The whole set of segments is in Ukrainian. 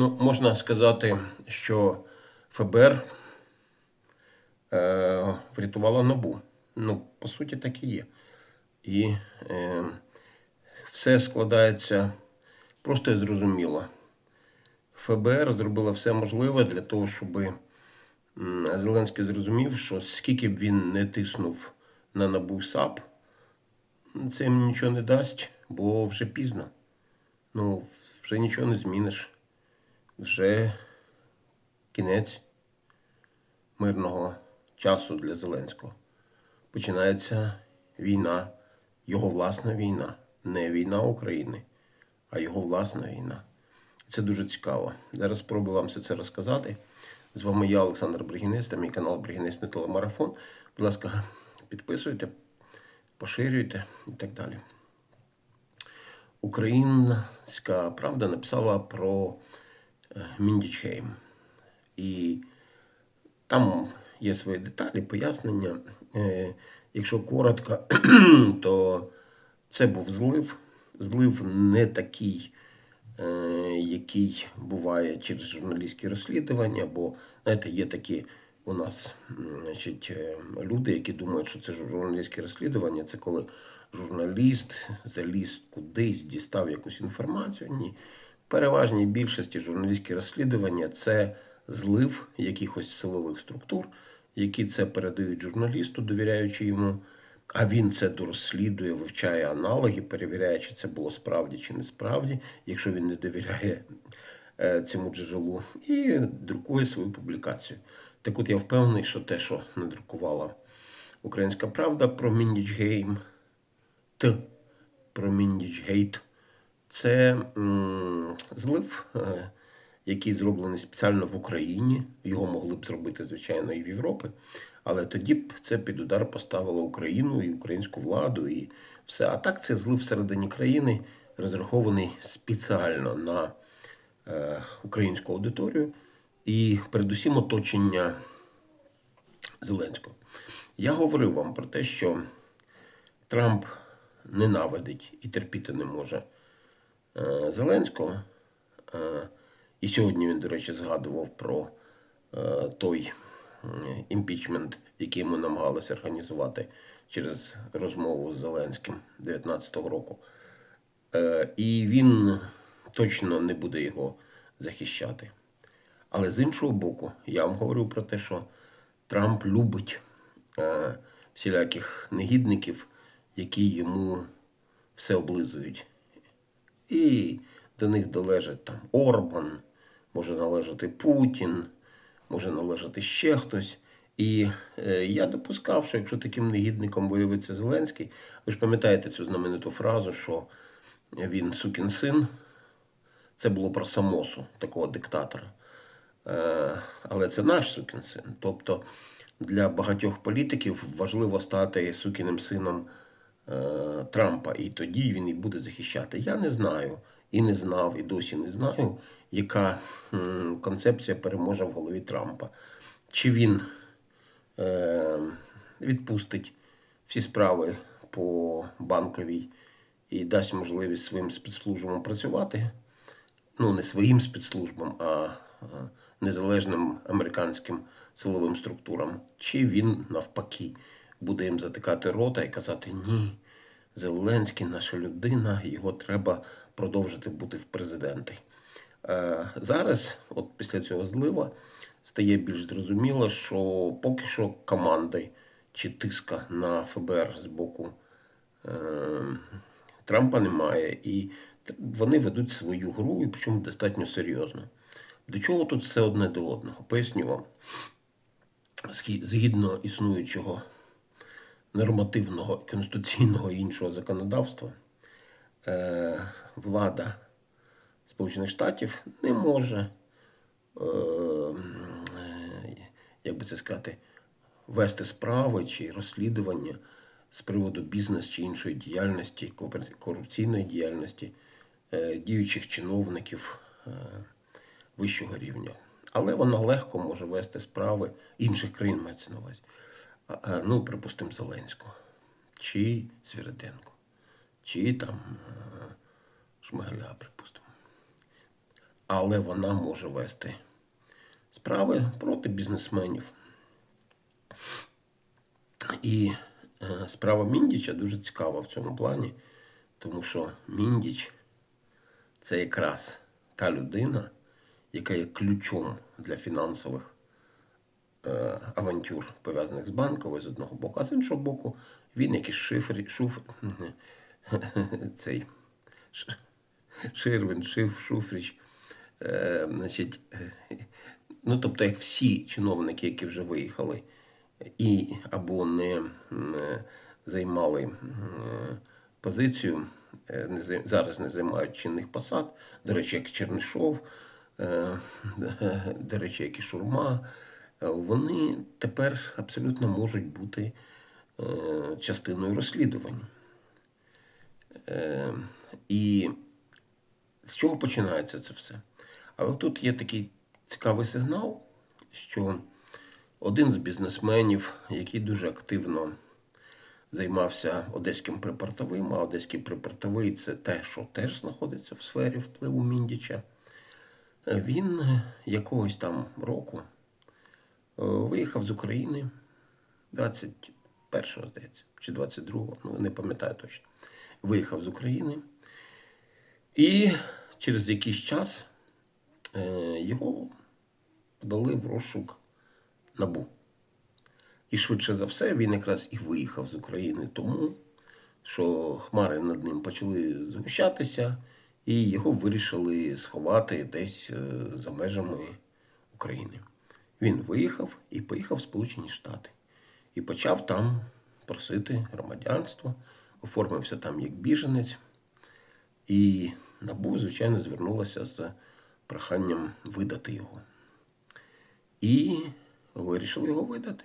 Ну, можна сказати, що ФБР е, врятувало набу. Ну, по суті, так і є. І е, все складається просто і зрозуміло. ФБР зробило все можливе для того, щоб Зеленський зрозумів, що скільки б він не тиснув на набу САП, це їм нічого не дасть, бо вже пізно. Ну, вже нічого не зміниш. Вже кінець мирного часу для Зеленського. Починається війна, його власна війна. Не війна України, а його власна війна. Це дуже цікаво. Зараз спробую вам все це розказати. З вами я, Олександр Бригінець, та мій канал Бригінець на телемарафон. Будь ласка, підписуйте, поширюйте і так далі. Українська правда написала про Міндічхейм. І там є свої деталі, пояснення. Е, Якщо коротко, то це був злив. Злив не такий, е, який буває через журналістські розслідування, бо, знаєте, є такі у нас значить, е, люди, які думають, що це журналістське розслідування, це коли журналіст заліз кудись, дістав якусь інформацію. Ні. Переважній більшості журналістські розслідування це злив якихось силових структур, які це передають журналісту, довіряючи йому. А він це розслідує, вивчає аналоги, перевіряє, чи це було справді чи не справді, якщо він не довіряє е, цьому джерелу, і друкує свою публікацію. Так от я впевнений, що те, що надрукувала Українська Правда про Міндічгейм, Т про Міндічгейт, це злив, е, який зроблений спеціально в Україні. Його могли б зробити, звичайно, і в Європі. Але тоді б це під удар поставило Україну і українську владу, і все. А так це злив всередині країни, розрахований спеціально на е, українську аудиторію і передусім оточення Зеленського. Я говорив вам про те, що Трамп ненавидить і терпіти не може Зеленського. Е, і сьогодні він, до речі, згадував про е, той е, імпічмент, який ми намагалися організувати через розмову з Зеленським 19-го року. Е, і він точно не буде його захищати. Але з іншого боку, я вам говорю про те, що Трамп любить е, всіляких негідників, які йому все облизують. І до них належить там Орбан, може належати Путін, може належати ще хтось. І е, я допускав, що якщо таким негідником виявиться Зеленський, ви ж пам'ятаєте цю знамениту фразу, що він сукін син. Це було про самосу, такого диктатора. Е, але це наш сукін син. Тобто для багатьох політиків важливо стати сукіним сином Трампа, і тоді він і буде захищати. Я не знаю і не знав, і досі не знаю, яка концепція переможе в голові Трампа. Чи він е, відпустить всі справи по банковій і дасть можливість своїм спецслужбам працювати. Ну, не своїм спецслужбам, а а незалежним американським силовим структурам. Чи він навпаки буде їм затикати рота і казати ні, Зеленський наша людина, його треба продовжити бути в президенти. Е, зараз, от після цього злива, стає більш зрозуміло, що поки що команди чи тиска на ФБР з боку е, Трампа немає, і вони ведуть свою гру, і причому достатньо серйозно. До чого тут все одне до одного? Поясню вам. Згідно існуючого нормативного, конституційного і іншого законодавства, е, влада Сполучених Штатів не може, е, е, як би це сказати, вести справи чи розслідування з приводу бізнес чи іншої діяльності, корупційної діяльності діючих чиновників вищого рівня. Але вона легко може вести справи інших країн, мається на увазі. А, Ну, припустимо, Зеленського, чи Свіриденко, чи там е, Шмигаля, припустимо. але вона може вести справи проти бізнесменів. І е, справа Міндіча дуже цікава в цьому плані, тому що Міндіч це якраз та людина, яка є ключом для фінансових е, авантюр, пов'язаних з банковою з одного боку, а з іншого боку, він якийсь шифр, шуф, цей Ширвин, Шиф, Шуфріч. Е, значить, е, ну, тобто, як всі чиновники, які вже виїхали, і або не е, займали е, позицію, е, зараз не займають чинних посад, до речі, як Чернишов, е, до речі, як і Шурма, е, вони тепер абсолютно можуть бути е, частиною розслідувань. Е, І з чого починається це все? Але тут є такий цікавий сигнал, що один з бізнесменів, який дуже активно займався одеським припортовим, а одеський припортовий це те, що теж знаходиться в сфері впливу Міндіча, він якогось там року виїхав з України 21-го, здається, чи 22-го, ну не пам'ятаю точно. Виїхав з України. І через якийсь час е, його подали в розшук набу. І швидше за все він якраз і виїхав з України тому, що хмари над ним почали згущатися, і його вирішили сховати десь е, за межами України. Він виїхав і поїхав в Сполучені Штати. І почав там просити громадянство, оформився там як біженець. І НАБУ, звичайно, звернулася з проханням видати його. І вирішили його видати.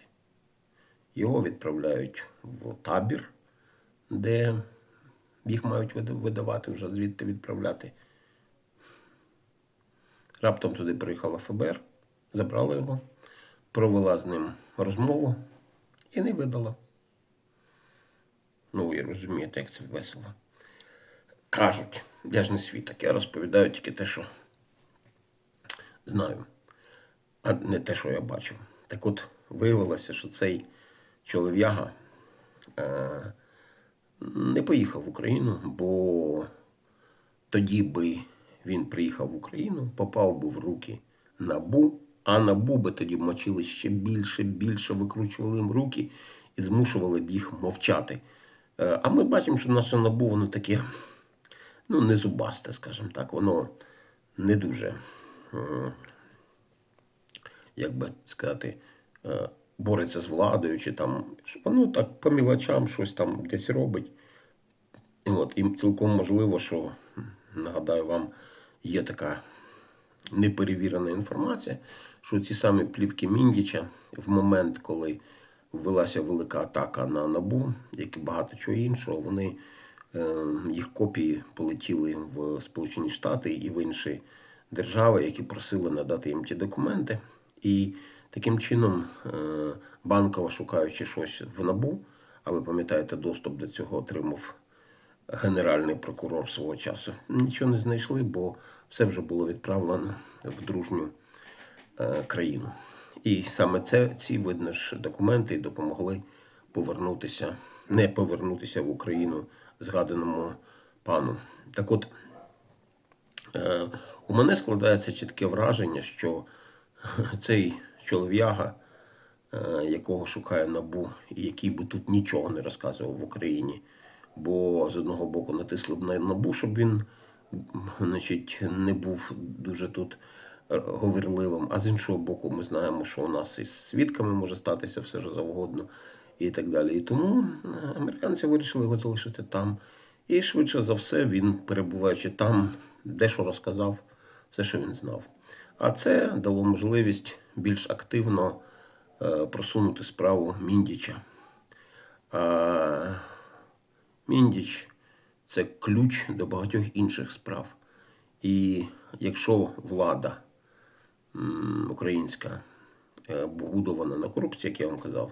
Його відправляють в табір, де їх мають видавати, вже звідти відправляти. Раптом туди приїхала ФБР, забрала його, провела з ним розмову і не видала. Ну, ви розумієте, як це весело. Кажуть, я ж не світок, я розповідаю тільки те, що знаю, а не те, що я бачив. Так от виявилося, що цей чолов'яга е, не поїхав в Україну, бо тоді би він приїхав в Україну, попав би в руки набу, а набу би тоді мочили ще більше, більше, викручували їм руки і змушували б їх мовчати. Е, А ми бачимо, що наше набу, воно таке, ну, не зубасте, скажімо так, воно не дуже, е, як би сказати, е, бореться з владою, чи там, воно так по мілочам щось там десь робить. От, і цілком можливо, що нагадаю вам, є така неперевірена інформація, що ці самі плівки Міндіча в момент, коли ввелася велика атака на набу, як і багато чого іншого, вони е, їх копії полетіли в Сполучені Штати і в інші держави, які просили надати їм ті документи. І таким чином е, банкова, шукаючи щось в набу, а ви пам'ятаєте, доступ до цього отримав генеральний прокурор свого часу. Нічого не знайшли, бо все вже було відправлено в дружню країну. І саме це, ці, видно ж, документи допомогли повернутися, не повернутися в Україну згаданому пану. Так от, е, у мене складається чітке враження, що цей чолов'яга, е, якого шукає набу, і який би тут нічого не розказував в Україні, бо з одного боку натисли б на набу, щоб він значить, не був дуже тут говорливим, а з іншого боку, ми знаємо, що у нас із свідками може статися все що завгодно і так далі. І тому е, американці вирішили його залишити там. І швидше за все, він, перебуваючи там, дещо розказав все, що він знав. А це дало можливість більш активно е, просунути справу Міндіча. Міндіч це ключ до багатьох інших справ. І якщо влада українська е, побудована на корупції, як я вам казав,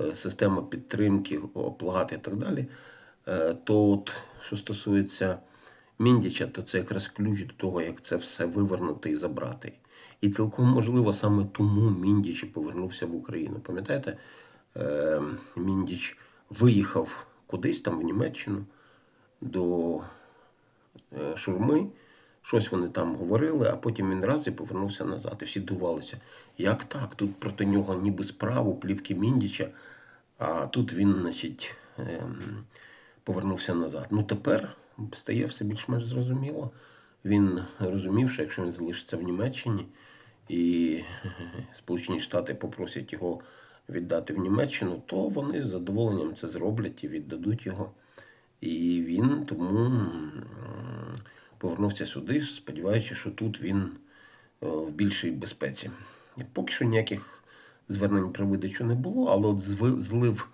е, система підтримки, оплати і так далі, е, то от, що стосується Міндіча, то це якраз ключ до того, як це все вивернути і забрати. І цілком можливо саме тому Міндіч повернувся в Україну. Пам'ятаєте, Міндіч виїхав кудись там в Німеччину до Шурми. Щось вони там говорили, а потім він раз і повернувся назад. І всі дивувалися, як так? Тут проти нього ніби справу, плівки Міндіча, а тут він, значить, ем, повернувся назад. Ну тепер стає все більш-менш зрозуміло. Він розумів, що якщо він залишиться в Німеччині і Сполучені Штати попросять його віддати в Німеччину, то вони з задоволенням це зроблять і віддадуть його. І він тому повернувся сюди, сподіваючись, що тут він е, в більшій безпеці. І поки що ніяких звернень про видачу не було, але от злив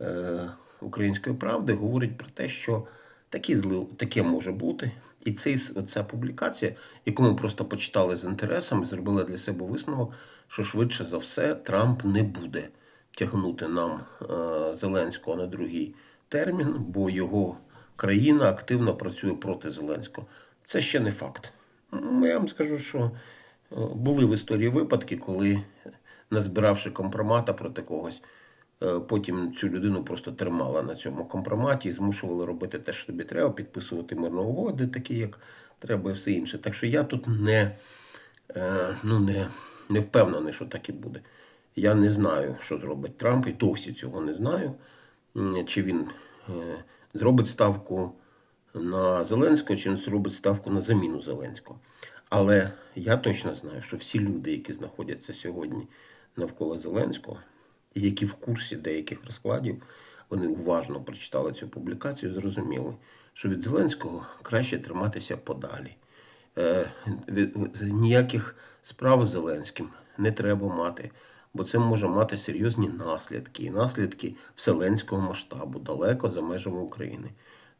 е, української правди говорить про те, що такий злив, таке може бути. І цей, ця публікація, яку ми просто почитали з інтересом і зробили для себе висновок, що швидше за все Трамп не буде тягнути нам е, Зеленського на другий термін, бо його країна активно працює проти Зеленського. Це ще не факт. М, Я вам скажу, що е, були в історії випадки, коли, назбиравши компромата проти когось, е, потім цю людину просто тримала на цьому компроматі і змушували робити те, що тобі треба, підписувати мирні угоди, такі як треба, і все інше. Так що я тут не, е, ну, не, не впевнений, що так і буде. Я не знаю, що зробить Трамп, і досі цього не знаю. Чи він е, зробить ставку на Зеленського, чи він зробить ставку на заміну Зеленського. Але я точно знаю, що всі люди, які знаходяться сьогодні навколо Зеленського, і які в курсі деяких розкладів, вони уважно прочитали цю публікацію, зрозуміли, що від Зеленського краще триматися подалі. Е, ніяких справ з Зеленським не треба мати, бо це може мати серйозні наслідки, наслідки вселенського масштабу, далеко за межами України.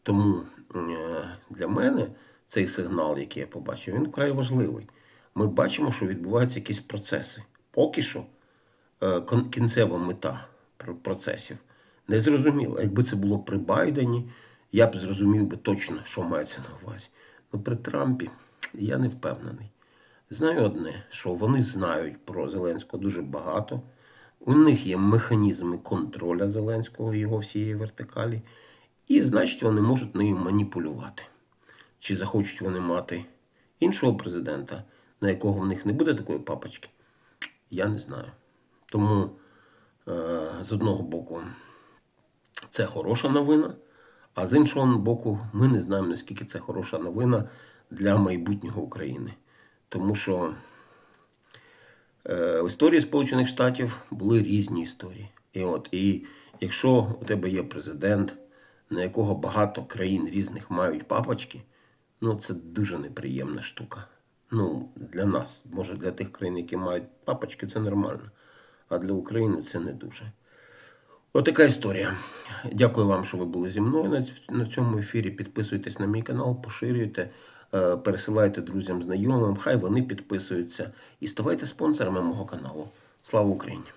Тому е, для мене цей сигнал, який я побачив, він вкрай важливий. Ми бачимо, що відбуваються якісь процеси. Поки що е, кінцева мета процесів не зрозуміла. Якби це було при Байдені, я б зрозумів би точно, що мається на увазі. Ну при Трампі я не впевнений. Знаю одне, що вони знають про Зеленського дуже багато. У них є механізми контроля Зеленського його всієї вертикалі, і значить вони можуть нею маніпулювати. Чи захочуть вони мати іншого президента, на якого в них не буде такої папочки, я не знаю. Тому е, з одного боку це хороша новина, а з іншого боку, ми не знаємо, наскільки це хороша новина для майбутнього України. Тому що е, в історії Сполучених Штатів були різні історії. І от, і якщо у тебе є президент, на якого багато країн різних мають папочки, ну це дуже неприємна штука. Ну, для нас, може, для тих країн, які мають папочки, це нормально. А для України це не дуже. Отака історія. Дякую вам, що ви були зі мною на цьому ефірі. Підписуйтесь на мій канал, поширюйте, пересилайте друзям, знайомим, хай вони підписуються і ставайте спонсорами мого каналу. Слава Україні!